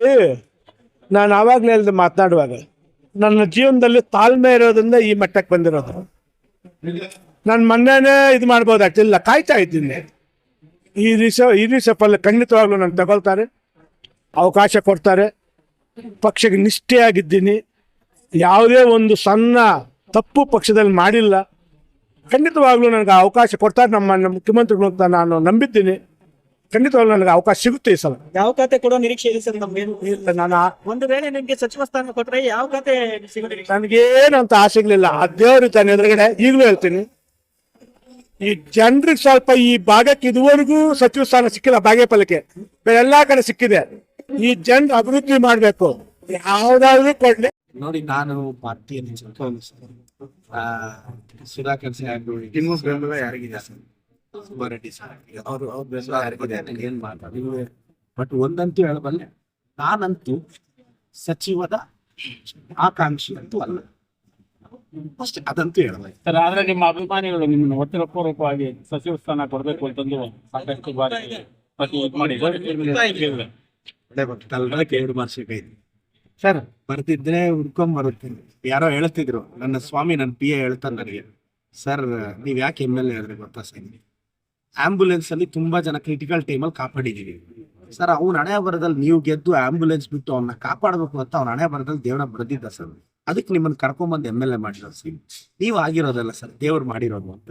ಏ, ನಾನು ಆವಾಗಲೇ ಹೇಳಿದೆ ಮಾತನಾಡುವಾಗ ನನ್ನ ಜೀವನದಲ್ಲಿ ತಾಳ್ಮೆ ಇರೋದ್ರಿಂದ ಈ ಮಟ್ಟಕ್ಕೆ ಬಂದಿರೋದು. ನಾನು ಮೊನ್ನೆನೇ ಇದು ಮಾಡ್ಬೋದಾಗ್ತಿಲ್ಲ ಕಾಯ್ತಾ ಇದ್ದೀನಿ. ಈ ದಿವಸ ಈ ರಿಷಫಲ್ಲಿ ಖಂಡಿತವಾಗ್ಲೂ ನಾನು ತಗೊಳ್ತಾರೆ ಅವಕಾಶ ಕೊಡ್ತಾರೆ ಪಕ್ಷಕ್ಕೆ ನಿಷ್ಠೆಯಾಗಿದ್ದೀನಿ. ಯಾವುದೇ ಒಂದು ಸಣ್ಣ ತಪ್ಪು ಪಕ್ಷದಲ್ಲಿ ಮಾಡಿಲ್ಲ. ಖಂಡಿತವಾಗ್ಲೂ ನನಗೆ ಅವಕಾಶ ಕೊಡ್ತಾರೆ ನಮ್ಮ ಮುಖ್ಯಮಂತ್ರಿಗಳು ಅಂತ ನಾನು ನಂಬಿದ್ದೀನಿ. ಖಂಡಿತವಾಗ್ಲೂ ನನಗೆ ಅವಕಾಶ ಸಿಗುತ್ತೆ ಈ ಸಲ. ಯಾವ ಖಾತೆ ಕೊಡೋ ನಿರೀಕ್ಷೆ ಇದೆ ಸರ್ ನಮ್ಗೆ? ಇಲ್ಲ ನಾನು ಆ- ಒಂದು ವೇಳೆ ನಿಮ್ಗೆ ಸಚಿವ ಸ್ಥಾನ ಕೊಟ್ರೆ ಯಾವ ಖಾತೆ ಸಿಗುತ್ತೆ? ನಿರೀಕ್ಷೆ ನನಗೇನು ಅಂತ ಆಸೆಗಳಿಲ್ಲ. ಆ ದೇವರು ತಾನೆ ಎದುರುಗಡೆ ಈಗಲೂ ಹೇಳ್ತೀನಿ. ಈ ಜನರಿಗೆ ಸ್ವಲ್ಪ ಈ ಭಾಗಕ್ಕೆ ಇದುವರೆಗೂ ಸಚಿವ ಸ್ಥಾನ ಸಿಕ್ಕಿಲ್ಲ ಬಾಗೇಪಲ್ಲಿಗೆ. ಬೇರೆ ಎಲ್ಲಾ ಕಡೆ ಸಿಕ್ಕಿದೆ. ಈ ಜನರು ಅಭಿವೃದ್ಧಿ ಮಾಡಬೇಕು. ಯಾವ್ದಾದ್ರು ಕೊಡ್ಲಿ. ನೋಡಿ ನಾನು ಪಾರ್ಟಿಯಲ್ಲಿ ಸ್ವಲ್ಪ ಆ, ಸುಧಾಕರ್ ಸಿಂಗ್ ಬೆಂಬಲ ಯಾರಿಗಿದೆ ಸರ್. ಅವರು ಅವ್ರ ಏನ್ ಬಟ್ ಒಂದಂತೂ ಹೇಳಬಲ್ಲೆ. ನಾನಂತೂ ಸಚಿವದ ಆಕಾಂಕ್ಷಿ ಅಂತೂ ಅಲ್ಲ. ಅಷ್ಟೇ ಅದಂತೂ ಹೇಳಬಲ್ಲೆ. ಸರ್ ಆದ್ರೆ ನಿಮ್ಮ ಅಭಿಮಾನಿಗಳು ನಿಮ್ಮನ್ನು ಒತ್ತಡಪೂರ್ವಕವಾಗಿ ಸಚಿವ ಸ್ಥಾನ ಕೊಡಬೇಕು ಅಂತಂದು ಸಾಕಷ್ಟು ಬಾರಿ ಇದ್ ಎರಡು ಮಾರ್ಷಿಕೈತಿ ಸರ್. ಬರ್ತಿದ್ರೆ ಹುಡ್ಕೊಂಡ್ ಬರುತ್ತೆ. ಯಾರೋ ಹೇಳ್ತಿದ್ರು ನನ್ನ ಸ್ವಾಮಿ ನನ್ನ ಪಿ ಎ ಹೇಳ್ತಾನೆ ನನಗೆ. ಸರ್ ನೀವ್ ಯಾಕೆ ಎಂ ಎಲ್ ಎ ಹೇಳಿದ್ರೆ ಗೊತ್ತಾ ಸರ್? ಆಂಬುಲೆನ್ಸ್ ಅಲ್ಲಿ ತುಂಬಾ ಜನ ಕ್ರಿಟಿಕಲ್ ಟೈಮಲ್ಲಿ ಕಾಪಾಡಿದೀವಿ. ಸರ್ ಅವ್ನ ಹಣೆ ಬರದಲ್ಲಿ ನೀವು ಗೆದ್ದು ಆಂಬುಲೆನ್ಸ್ ಬಿಟ್ಟು ಅವ್ನ ಕಾಪಾಡಬೇಕು ಅಂತ ಅವ್ನ ಹಣೆ ಬರದಲ್ಲಿ ದೇವ್ರ ಬರೆದಿದ್ದ ಸರ್ ಅದಕ್ಕೆ ನಿಮ್ಮನ್ನ ಕರ್ಕೊಂಬಂದು ಎಂ ಎಲ್ ಎ ಮಾಡಿರೋದು ಸರ್ ನೀವು ಆಗಿರೋದಲ್ಲ ಸರ್ ದೇವ್ರು ಮಾಡಿರೋದು ಅಂತ.